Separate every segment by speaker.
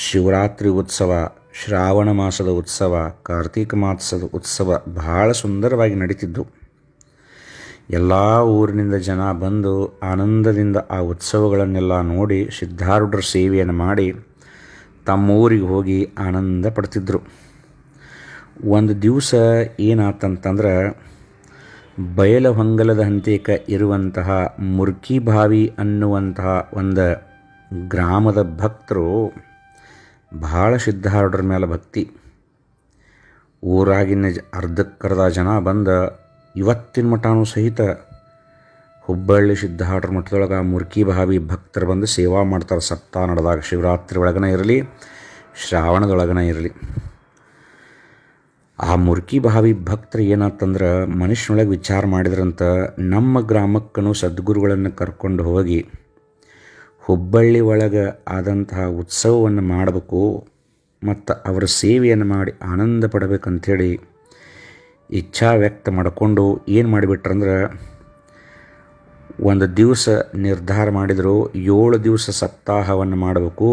Speaker 1: ಶಿವರಾತ್ರಿ ಉತ್ಸವ, ಶ್ರಾವಣ ಮಾಸದ ಉತ್ಸವ, ಕಾರ್ತೀಕ ಮಾಸದ ಉತ್ಸವ ಬಹಳ ಸುಂದರವಾಗಿ ನಡೀತಿದ್ದು ಎಲ್ಲ ಊರಿನಿಂದ ಜನ ಬಂದು ಆನಂದದಿಂದ ಆ ಉತ್ಸವಗಳನ್ನೆಲ್ಲ ನೋಡಿ ಸಿದ್ಧಾರೂಢರ ಸೇವೆಯನ್ನು ಮಾಡಿ ತಮ್ಮ ಊರಿಗೆ ಹೋಗಿ ಆನಂದ ಪಡ್ತಿದ್ದರು ಒಂದು ದಿವಸ ಏನಾತಂತಂದ್ರೆ ಬಯಲಹೊಂಗಲದ ಹಂತೇಕ ಇರುವಂತಹ ಮುರ್ಕಿ ಬಾವಿ ಅನ್ನುವಂತಹ ಒಂದು ಗ್ರಾಮದ ಭಕ್ತರು ಭಾಳ ಸಿದ್ಧಾರೂಢರ ಮೇಲೆ ಭಕ್ತಿ. ಊರಾಗಿನ ಅರ್ಧಕ್ಕರ್ಧ ಜನ ಬಂದ ಇವತ್ತಿನ ಮಠನೂ ಸಹಿತ ಹುಬ್ಬಳ್ಳಿ ಸಿದ್ಧಾರೂಢರ ಮಠದೊಳಗೆ ಮುರ್ಕಿ ಭಾವಿ ಭಕ್ತರು ಬಂದು ಸೇವಾ ಮಾಡ್ತಾರೆ. ಸಪ್ತಾಹ ನಡೆದಾಗ ಶಿವರಾತ್ರಿ ಒಳಗನ ಇರಲಿ, ಶ್ರಾವಣದೊಳಗನ ಇರಲಿ. ಆ ಮುರ್ಕಿ ಭಾವಿ ಭಕ್ತರು ಏನಾತಂದ್ರೆ ಮನುಷ್ಯನೊಳಗೆ ವಿಚಾರ ಮಾಡಿದ್ರಂತ ನಮ್ಮ ಗ್ರಾಮಕ್ಕನು ಸದ್ಗುರುಗಳನ್ನು ಕರ್ಕೊಂಡು ಹೋಗಿ ಹುಬ್ಬಳ್ಳಿ ಒಳಗೆ ಆದಂತಹ ಉತ್ಸವವನ್ನು ಮಾಡಬೇಕು ಮತ್ತು ಅವರ ಸೇವೆಯನ್ನು ಮಾಡಿ ಆನಂದ ಪಡಬೇಕಂಥೇಳಿ ಇಚ್ಛಾ ವ್ಯಕ್ತ ಮಾಡಿಕೊಂಡು ಏನು ಮಾಡಿಬಿಟ್ರಂದ್ರೆ ಒಂದು ದಿವಸ ನಿರ್ಧಾರ ಮಾಡಿದರು, ಏಳು ದಿವಸ ಸಪ್ತಾಹವನ್ನು ಮಾಡಬೇಕು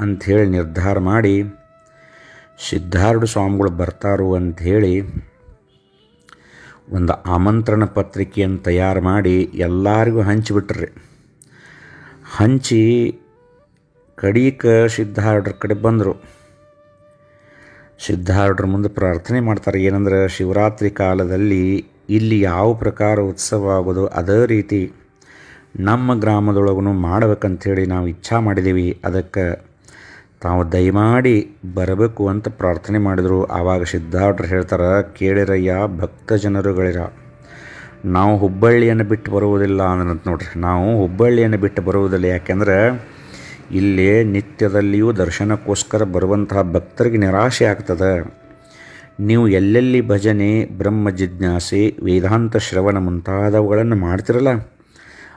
Speaker 1: ಅಂಥೇಳಿ ನಿರ್ಧಾರ ಮಾಡಿ ಸಿದ್ಧಾರೂಢ ಸ್ವಾಮಿಗಳು ಬರ್ತಾರು ಅಂಥೇಳಿ ಒಂದು ಆಮಂತ್ರಣ ಪತ್ರಿಕೆಯನ್ನು ತಯಾರು ಮಾಡಿ ಎಲ್ಲರಿಗೂ ಹಂಚಿಬಿಟ್ರಿ. ಹಂಚಿ ಕಡೀಕ ಸಿದ್ಧಾರ್ಡ್ರ ಕಡೆ ಬಂದರು. ಸಿದ್ಧಾರ್ಡ್ರ ಮುಂದೆ ಪ್ರಾರ್ಥನೆ ಮಾಡ್ತಾರೆ, ಏನಂದ್ರೆ ಶಿವರಾತ್ರಿ ಕಾಲದಲ್ಲಿ ಇಲ್ಲಿ ಯಾವ ಪ್ರಕಾರ ಉತ್ಸವ ಆಗೋದು ಅದೇ ರೀತಿ ನಮ್ಮ ಗ್ರಾಮದೊಳಗೂ ಮಾಡ್ಬೇಕಂಥೇಳಿ ನಾವು ಇಚ್ಛಾ ಮಾಡಿದ್ದೀವಿ ಅದಕ್ಕೆ ತಾವು ದಯಮಾಡಿ ಬರಬೇಕು ಅಂತ ಪ್ರಾರ್ಥನೆ ಮಾಡಿದರು. ಆವಾಗ ಸಿದ್ಧಾರ್ಡ್ರ ಹೇಳ್ತಾರೆ, ಕೇಳಿರಯ್ಯ ಭಕ್ತ ಜನರುಗಳಿರ ನಾವು ಹುಬ್ಬಳ್ಳಿಯನ್ನು ಬಿಟ್ಟು ಬರುವುದಿಲ್ಲ ಅಂದ್ರಂತ ನೋಡ್ರಿ. ನಾವು ಹುಬ್ಬಳ್ಳಿಯನ್ನು ಬಿಟ್ಟು ಬರುವುದಿಲ್ಲ. ಯಾಕೆಂದ್ರೆ ಇಲ್ಲಿ ನಿತ್ಯದಲ್ಲಿಯೂ ದರ್ಶನಕ್ಕೋಸ್ಕರ ಬರುವಂತಹ ಭಕ್ತರಿಗೆ ನಿರಾಶೆ ಆಗ್ತದೆ. ನೀವು ಎಲ್ಲೆಲ್ಲಿ ಭಜನೆ, ಬ್ರಹ್ಮ ಜಿಜ್ಞಾಸೆ, ವೇದಾಂತ ಶ್ರವಣ ಮುಂತಾದವುಗಳನ್ನು ಮಾಡ್ತಿರಲ್ಲ,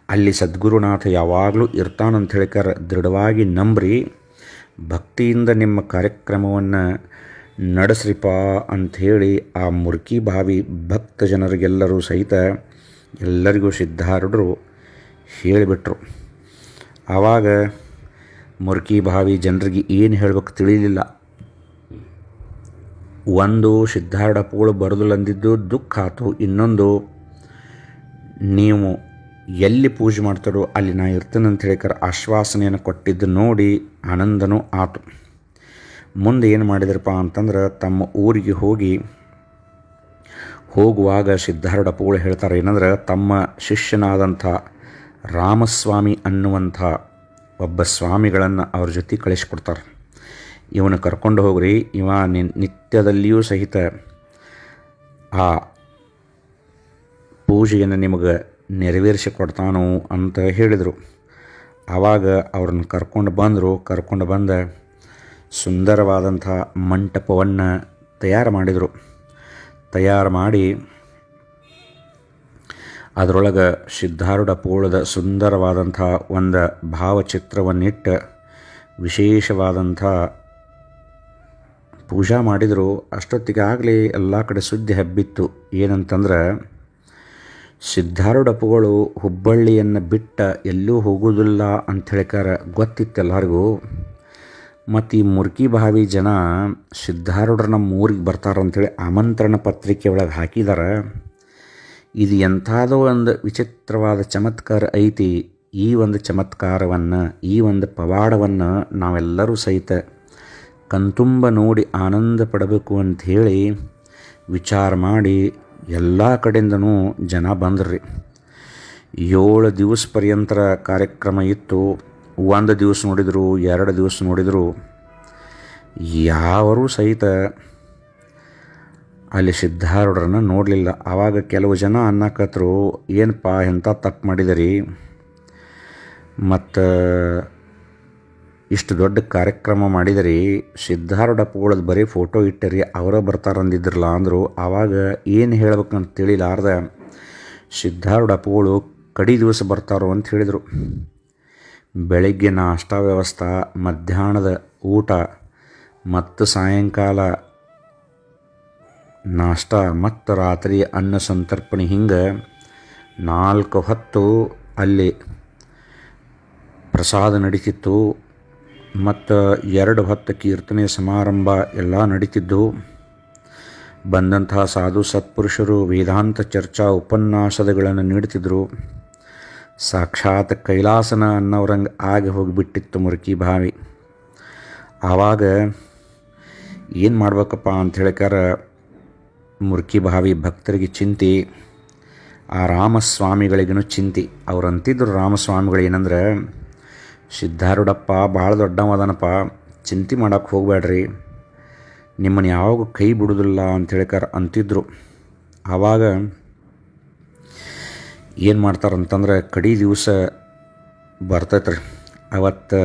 Speaker 1: ಅಲ್ಲಿ ಸದ್ಗುರುನಾಥ ಯಾವಾಗಲೂ ಇರ್ತಾನಂತ ಹೇಳಿಕರ ದೃಢವಾಗಿ ನಂಬ್ರಿ, ಭಕ್ತಿಯಿಂದ ನಿಮ್ಮ ಕಾರ್ಯಕ್ರಮವನ್ನು ನಡೆಸ್ರಿಪ ಅಂಥೇಳಿ ಆ ಮುರ್ಕಿ ಭಾವಿ ಭಕ್ತ ಜನರಿಗೆಲ್ಲರೂ ಸಹಿತ ಎಲ್ಲರಿಗೂ ಸಿದ್ಧಾರೂಢರು ಹೇಳಿಬಿಟ್ರು. ಆವಾಗ ಮುರ್ಕಿ ಭಾವಿ ಜನರಿಗೆ ಏನು ಹೇಳ್ಬೇಕು ತಿಳಿಯಲಿಲ್ಲ ಒಂದು ಸಿದ್ಧಾರೂಢಪ್ಪಗಳು ಬರೆದಲ್ಲಂದಿದ್ದು ದುಃಖ ಆಯಿತು ಇನ್ನೊಂದು, ನೀವು ಎಲ್ಲಿ ಪೂಜೆ ಮಾಡ್ತಾರೋ ಅಲ್ಲಿ ನಾ ಇರ್ತೇನೆ ಅಂತ ಹೇಳಿಕರ ಆಶ್ವಾಸನೆಯನ್ನು ಕೊಟ್ಟಿದ್ದು ನೋಡಿ ಆನಂದನೂ ಆತು. ಮುಂದೆ ಏನು ಮಾಡಿದ್ರಪ್ಪ ಅಂತಂದ್ರೆ ತಮ್ಮ ಊರಿಗೆ ಹೋಗಿ ಹೋಗುವಾಗ ಸಿದ್ಧಾರೂಢಪ್ಪಗಳು ಹೇಳ್ತಾರೆ ಏನಂದ್ರೆ ತಮ್ಮ ಶಿಷ್ಯನಾದಂಥ ರಾಮಸ್ವಾಮಿ ಅನ್ನುವಂಥ ಒಬ್ಬ ಸ್ವಾಮಿಗಳನ್ನು ಅವ್ರ ಜೊತೆ ಕಳಿಸ್ಕೊಡ್ತಾರೆ. ಇವನು ಕರ್ಕೊಂಡು ಹೋಗ್ರಿ, ಇವ ನಿತ್ಯದಲ್ಲಿಯೂ ಸಹಿತ ಆ ಪೂಜೆಯನ್ನು ನಿಮಗೆ ನೆರವೇರಿಸಿ ಕೊಡ್ತಾನು ಅಂತ ಹೇಳಿದರು. ಆವಾಗ ಅವ್ರನ್ನ ಕರ್ಕೊಂಡು ಬಂದರು, ಕರ್ಕೊಂಡು ಬಂದ ಸುಂದರವಾದಂಥ ಮಂಟಪವನ್ನು ತಯಾರು ಮಾಡಿದರು. ತಯಾರು ಮಾಡಿ ಅದರೊಳಗೆ ಸಿದ್ಧಾರೂಢ ಪೋಳದ ಸುಂದರವಾದಂಥ ಒಂದು ಭಾವಚಿತ್ರವನ್ನಿಟ್ಟು ವಿಶೇಷವಾದಂಥ ಪೂಜಾ ಮಾಡಿದರು. ಅಷ್ಟೊತ್ತಿಗಾಗಲೇ ಎಲ್ಲ ಕಡೆ ಸುದ್ದಿ ಹಬ್ಬಿತ್ತು. ಏನಂತಂದ್ರೆ ಸಿದ್ಧಾರೂಢಪ್ಪಗಳು ಹುಬ್ಬಳ್ಳಿಯನ್ನು ಬಿಟ್ಟ ಎಲ್ಲೂ ಹೋಗೋದಿಲ್ಲ ಅಂಥೇಳಿಕಾರ ಗೊತ್ತಿತ್ತು ಎಲ್ಲರಿಗೂ. ಮತ್ತು ಈ ಮುರ್ಕಿ ಬಾವಿ ಜನ ಸಿದ್ಧಾರೂಢರು ನಮ್ಮ ಊರಿಗೆ ಬರ್ತಾರಂಥೇಳಿ ಆಮಂತ್ರಣ ಪತ್ರಿಕೆ ಒಳಗೆ ಹಾಕಿದಾರೆ. ಇದು ಎಂಥದೋ ಒಂದು ವಿಚಿತ್ರವಾದ ಚಮತ್ಕಾರ ಐತಿ. ಈ ಒಂದು ಚಮತ್ಕಾರವನ್ನು, ಈ ಒಂದು ಪವಾಡವನ್ನು ನಾವೆಲ್ಲರೂ ಸಹಿತ ಕಣ್ತುಂಬ ನೋಡಿ ಆನಂದ ಪಡಬೇಕು ಅಂಥೇಳಿ ವಿಚಾರ ಮಾಡಿ ಎಲ್ಲ ಕಡೆಯಿಂದನೂ ಜನ ಬಂದ್ರಿ. ಏಳು ದಿವಸ ಪರ್ಯಂತರ ಕಾರ್ಯಕ್ರಮ ಇತ್ತು. ಒಂದು ದಿವಸ ನೋಡಿದರು, ಎರಡು ದಿವಸ ನೋಡಿದರು, ಯಾವರೂ ಸಹಿತ ಅಲ್ಲಿ ಸಿದ್ಧಾರೂಢರನ್ನು ನೋಡಲಿಲ್ಲ. ಆವಾಗ ಕೆಲವು ಜನ ಅನ್ನಕತ್ರು, ಏನಪ್ಪ ಎಂಥ ತಪ್ಪು ಮಾಡಿದಿರಿ? ಮತ್ತು ಇಷ್ಟು ದೊಡ್ಡ ಕಾರ್ಯಕ್ರಮ ಮಾಡಿದರಿ? ಪೂಳದ ಬರೀ ಫೋಟೋ ಇಟ್ಟರಿ, ಅವರೇ ಬರ್ತಾರಂದಿದ್ರಲ್ಲ ಅಂದರು. ಆವಾಗ ಏನು ಹೇಳ್ಬೇಕಂತ ತಿಳಿಲಾರ್ದ ಪೂಳು ಕಡಿ ದಿವಸ ಬರ್ತಾರೋ ಅಂತ ಹೇಳಿದರು. ಬೆಳಗ್ಗೆ ನಾಷ್ಟಾ ವ್ಯವಸ್ಥೆ, ಮಧ್ಯಾಹ್ನದ ಊಟ, ಮತ್ತು ಸಾಯಂಕಾಲ ನಾಷ್ಟ, ಮತ್ತು ರಾತ್ರಿ ಅನ್ನ ಸಂತರ್ಪಣೆ ಹಿಂಗೆ ನಾಲ್ಕು ಹೊತ್ತು ಅಲ್ಲಿ ಪ್ರಸಾದ ನಡೀತಿತ್ತು. ಮತ್ತು ಎರಡು ಹೊತ್ತು ಕೀರ್ತನೆ ಸಮಾರಂಭ ಎಲ್ಲ ನಡೀತಿದ್ದು. ಬಂದಂತಹ ಸಾಧು ಸತ್ಪುರುಷರು ವೇದಾಂತ ಚರ್ಚಾ ಉಪನ್ಯಾಸದಗಳನ್ನು ನೀಡ್ತಿದ್ರು. ಸಾಕ್ಷಾತ್ ಕೈಲಾಸನ ಅನ್ನೋರಂಗೆ ಆಗಿ ಹೋಗಿಬಿಟ್ಟಿತ್ತು ಮುರುಕಿ ಭಾವಿ. ಆವಾಗ ಏನು ಮಾಡ್ಬೇಕಪ್ಪ ಅಂತ ಹೇಳಿಕಾರ ಮುರುಕಿ ಭಾವಿ ಭಕ್ತರಿಗೆ ಚಿಂತೆ, ಆ ರಾಮಸ್ವಾಮಿಗಳಿಗೂ ಚಿಂತೆ. ಅವ್ರು ಅಂತಿದ್ರು ರಾಮಸ್ವಾಮಿಗಳು ಏನಂದ್ರೆ, ಸಿದ್ಧಾರೂಢಪ್ಪ ಭಾಳ ದೊಡ್ಡವದನಪ್ಪ ಚಿಂತೆ ಮಾಡೋಕ್ಕೆ ಹೋಗಬೇಡ್ರಿ ನಿಮ್ಮನ್ನು ಯಾವಾಗ ಕೈ ಬಿಡೋದಿಲ್ಲ ಅಂತ ಹೇಳಿಕಾರ ಅಂತಿದ್ರು. ಆವಾಗ ಏನು ಮಾಡ್ತಾರಂತಂದ್ರೆ ಕಡಿ ದಿವಸ ಬರ್ತೈತ್ರಿ. ಅವತ್ತು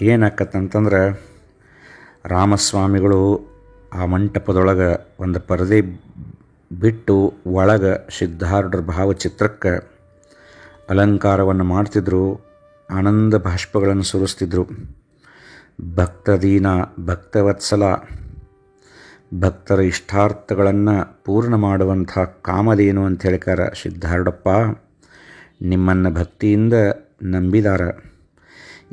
Speaker 1: ಏನಾಕತ್ತಂತಂದ್ರೆ ರಾಮಸ್ವಾಮಿಗಳು ಆ ಮಂಟಪದೊಳಗೆ ಒಂದು ಪರದೆ ಬಿಟ್ಟು ಒಳಗೆ ಸಿದ್ಧಾರ್ಢರ ಭಾವಚಿತ್ರಕ್ಕೆ ಅಲಂಕಾರವನ್ನು ಮಾಡ್ತಿದ್ರು, ಆನಂದ ಬಾಷ್ಪಗಳನ್ನು ಸುರಿಸ್ತಿದ್ರು. ಭಕ್ತದೀನ, ಭಕ್ತವತ್ಸಲ, ಭಕ್ತರ ಇಷ್ಟಾರ್ಥಗಳನ್ನು ಪೂರ್ಣ ಮಾಡುವಂಥ ಕಾಮದೇನು ಅಂತ ಹೇಳಿಕಾರ ಸಿದ್ಧಾರೂಢಪ್ಪ. ನಿಮ್ಮನ್ನು ಭಕ್ತಿಯಿಂದ ನಂಬಿದಾರ.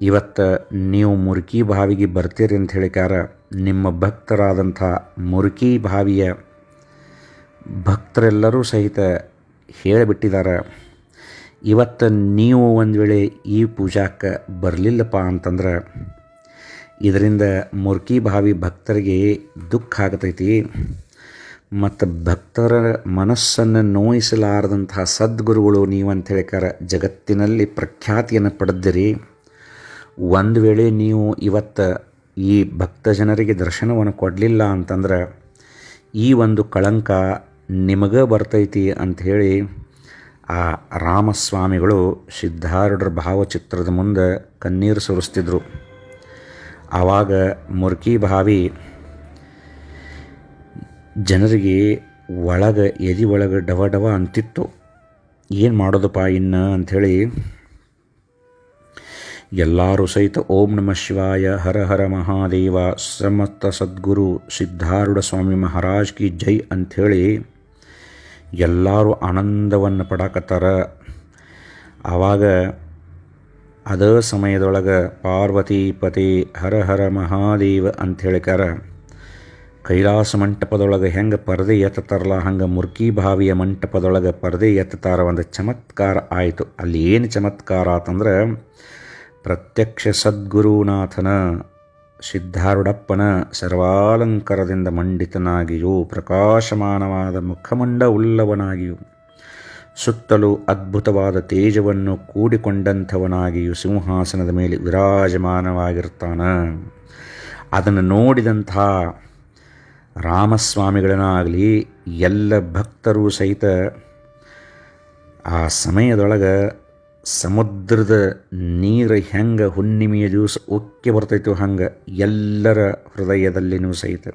Speaker 1: ಇವತ್ತು ನೀವು ಮುರುಕಿ ಬಾವಿಗೆ ಬರ್ತೀರಿ ಅಂತ ಹೇಳಿಕಾರ ನಿಮ್ಮ ಭಕ್ತರಾದಂಥ ಮುರುಕಿ ಬಾವಿಯ ಭಕ್ತರೆಲ್ಲರೂ ಸಹಿತ ಹೇಳಿಬಿಟ್ಟಿದ್ದಾರೆ ಇವತ್ತು ನೀವು ಒಂದು ವೇಳೆ ಈ ಪೂಜಾಕ್ಕೆ ಬರಲಿಲ್ಲಪ್ಪ ಅಂತಂದ್ರೆ, ಇದರಿಂದ ಮುರುಕಿ ಬಾವಿ ಭಕ್ತರಿಗೆ ದುಃಖ ಆಗತೈತಿ. ಮತ್ತು ಭಕ್ತರ ಮನಸ್ಸನ್ನು ನೋಯಿಸಲಾರದಂತಹ ಸದ್ಗುರುಗಳು ನೀವು ಅಂತ ಹೇಳಿಕಾರ ಜಗತ್ತಿನಲ್ಲಿ ಪ್ರಖ್ಯಾತಿಯನ್ನು ಪಡೆದಿರಿ. ಒಂದು ವೇಳೆ ನೀವು ಇವತ್ತು ಈ ಭಕ್ತ ಜನರಿಗೆ ದರ್ಶನವನ್ನು ಕೊಡಲಿಲ್ಲ ಅಂತಂದ್ರೆ ಈ ಒಂದು ಕಳಂಕ ನಿಮಗೆ ಬರ್ತೈತಿ ಅಂಥೇಳಿ ಆ ರಾಮಸ್ವಾಮಿಗಳು ಸಿದ್ಧಾರೂಢರ ಭಾವಚಿತ್ರದ ಮುಂದೆ ಕಣ್ಣೀರು ಸುರಿಸ್ತಿದ್ರು. ಆವಾಗ ಮುರ್ಕಿ ಬಾವಿ ಜನರಿಗೆ ಒಳಗೆ, ಎದಿ ಒಳಗೆ ಡವ ಡವ ಅಂತಿತ್ತು. ಏನು ಮಾಡೋದಪ್ಪ ಇನ್ನು ಅಂಥೇಳಿ, ಎಲ್ಲರೂ ಸಹಿತ ಓಂ ನಮ ಶಿವಾಯ, ಹರ ಹರ ಮಹಾದೇವ, ಸಮಸ್ತ ಸದ್ಗುರು ಸಿದ್ಧಾರೂಢ ಸ್ವಾಮಿ ಮಹಾರಾಜ್ ಕಿ ಜೈ ಅಂಥೇಳಿ ಎಲ್ಲರೂ ಆನಂದವನ್ನು ಪಡಾಕತ್ತಾರ. ಆವಾಗ ಅದ ಸಮಯದೊಳಗೆ ಪಾರ್ವತಿ ಪತಿ ಹರ ಹರ ಮಹಾದೇವ ಅಂಥೇಳಿಕಾರ ಕೈಲಾಸ ಮಂಟಪದೊಳಗೆ ಹೆಂಗೆ ಪರದೆ ಎತ್ತತಾರಲ್ಲ ಹಂಗೆ ಮುರ್ಕಿ ಬಾವಿಯ ಮಂಟಪದೊಳಗೆ ಪರದೆ ಎತ್ತತಾರ ಒಂದು ಚಮತ್ಕಾರ ಆಯಿತು. ಅಲ್ಲಿ ಏನು ಚಮತ್ಕಾರ ಆತಂದ್ರೆ, ಪ್ರತ್ಯಕ್ಷ ಸದ್ಗುರುನಾಥನ ಸಿದ್ಧಾರುಡಪ್ಪನ ಸರ್ವಾಲಂಕಾರದಿಂದ ಮಂಡಿತನಾಗಿಯೂ, ಪ್ರಕಾಶಮಾನವಾದ ಮುಖಮಂಡ ಉಳ್ಳವನಾಗಿಯೂ ಸುತ್ತಲೂ ಅದ್ಭುತವಾದ ತೇಜವನ್ನು ಕೂಡಿಕೊಂಡಂಥವನಾಗಿಯೂ ಸಿಂಹಾಸನದ ಮೇಲೆ ವಿರಾಜಮಾನವಾಗಿರ್ತಾನ. ಅದನ್ನು ನೋಡಿದಂಥ ರಾಮಸ್ವಾಮಿಗಳನ್ನಾಗಲಿ ಎಲ್ಲ ಭಕ್ತರು ಸಹಿತ ಆ ಸಮಯದೊಳಗೆ ಸಮುದ್ರದ ನೀರು ಹೆಂಗೆ ಹುಣ್ಣಿಮೆಯ ದಿವಸ ಉಕ್ಕಿ ಬರ್ತೈತೋ ಹಂಗೆ ಎಲ್ಲರ ಹೃದಯದಲ್ಲಿನೂ ಸಹಿತ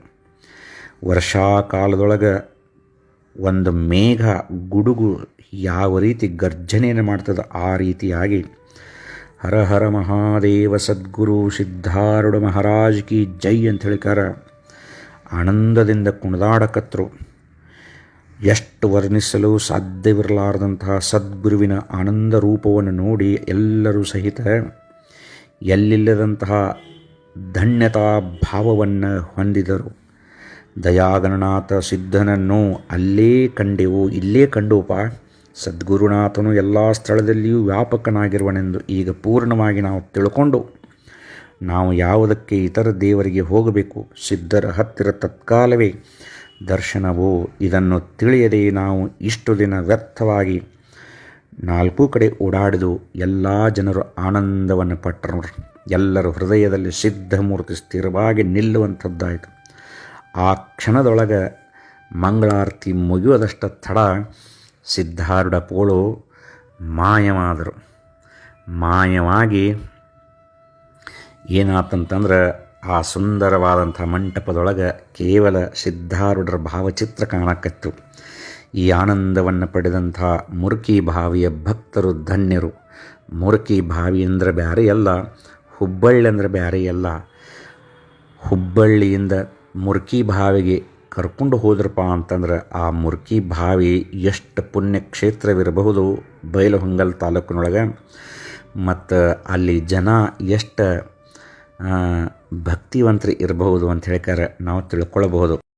Speaker 1: ವರ್ಷಾಕಾಲದೊಳಗೆ ಒಂದು ಮೇಘ, ಗುಡುಗು ಯಾವ ರೀತಿ ಗರ್ಜನೆಯನ್ನು ಮಾಡ್ತದೆ ಆ ರೀತಿಯಾಗಿ ಹರ ಹರ ಮಹಾದೇವ ಸದ್ಗುರು ಸಿದ್ಧಾರೂಢ ಮಹಾರಾಜ್ ಕಿ ಜೈ ಅಂತ ಹೇಳಿಕಾರ ಆನಂದದಿಂದ ಕುಣಿದಾಡಕತ್ರು. ಎಷ್ಟು ವರ್ಣಿಸಲು ಸಾಧ್ಯವಿರಲಾರದಂತಹ ಸದ್ಗುರುವಿನ ಆನಂದ ರೂಪವನ್ನು ನೋಡಿ ಎಲ್ಲರೂ ಸಹಿತ ಎಲ್ಲಿಲ್ಲದಂತಹ ಧನ್ಯತಾ ಭಾವವನ್ನು ಹೊಂದಿದರು. ದಯಾಗಣನಾಥ ಸಿದ್ಧನನ್ನು ಅಲ್ಲೇ ಕಂಡೆವು. ಇಲ್ಲೇ ಕಂಡೋಪ, ಸದ್ಗುರುನಾಥನು ಎಲ್ಲ ಸ್ಥಳದಲ್ಲಿಯೂ ವ್ಯಾಪಕನಾಗಿರುವನೆಂದು ಈಗ ಪೂರ್ಣವಾಗಿ ನಾವು ತಿಳ್ಕೊಂಡು ನಾವು ಯಾವುದಕ್ಕೆ ಇತರ ದೇವರಿಗೆ ಹೋಗಬೇಕು? ಸಿದ್ಧರ ಹತ್ತಿರ ತತ್ಕಾಲವೇ. ದರ್ಶನವು, ಇದನ್ನು ತಿಳಿಯದೆ ನಾವು ಇಷ್ಟು ದಿನ ವ್ಯರ್ಥವಾಗಿ ನಾಲ್ಕು ಕಡೆ ಓಡಾಡಿದು ಎಲ್ಲ ಜನರು ಆನಂದವನ್ನು ಪಟ್ಟರು. ಎಲ್ಲರ ಹೃದಯದಲ್ಲಿ ಸಿದ್ಧಮೂರ್ತಿ ಸ್ಥಿರವಾಗಿ ನಿಲ್ಲುವಂಥದ್ದಾಯಿತು. ಆ ಕ್ಷಣದೊಳಗೆ ಮಂಗಳಾರತಿ ಮುಗಿಯುವುದಷ್ಟ ತಡ ಸಿದ್ಧಾರೂಢ ಪೋಳು ಮಾಯವಾದರು. ಮಾಯವಾಗಿ ಏನಾತಂತಂದ್ರೆ ಆ ಸುಂದರವಾದಂಥ ಮಂಟಪದೊಳಗೆ ಕೇವಲ ಸಿದ್ಧಾರೂಢರ ಭಾವಚಿತ್ರ ಕಾಣಕತ್ತು. ಈ ಆನಂದವನ್ನು ಪಡೆದಂಥ ಮುರುಕಿ ಭಾವಿಯ ಭಕ್ತರು ಧನ್ಯರು. ಮುರುಕಿ ಭಾವಿ ಅಂದರೆ ಬ್ಯಾರೆ ಅಲ್ಲ, ಹುಬ್ಬಳ್ಳಿ ಅಂದರೆ ಬ್ಯಾರೆ ಅಲ್ಲ. ಹುಬ್ಬಳ್ಳಿಯಿಂದ ಮುರುಕಿ ಭಾವಿಗೆ ಕರ್ಕೊಂಡು ಹೋದ್ರಪ್ಪ ಅಂತಂದ್ರೆ ಆ ಮುರುಕಿ ಭಾವಿ ಎಷ್ಟು ಪುಣ್ಯಕ್ಷೇತ್ರವಿರಬಹುದು ಬೈಲಹೊಂಗಲ್ ತಾಲೂಕಿನೊಳಗೆ. ಮತ್ತು ಅಲ್ಲಿ ಜನ ಎಷ್ಟು ಭಕ್ತಿವಂತರು ಇರಬಹುದು ಅಂತ ಹೇಳಿಕಾರೆ ನಾವು ತಿಳ್ಕೊಳ್ಬಹುದು.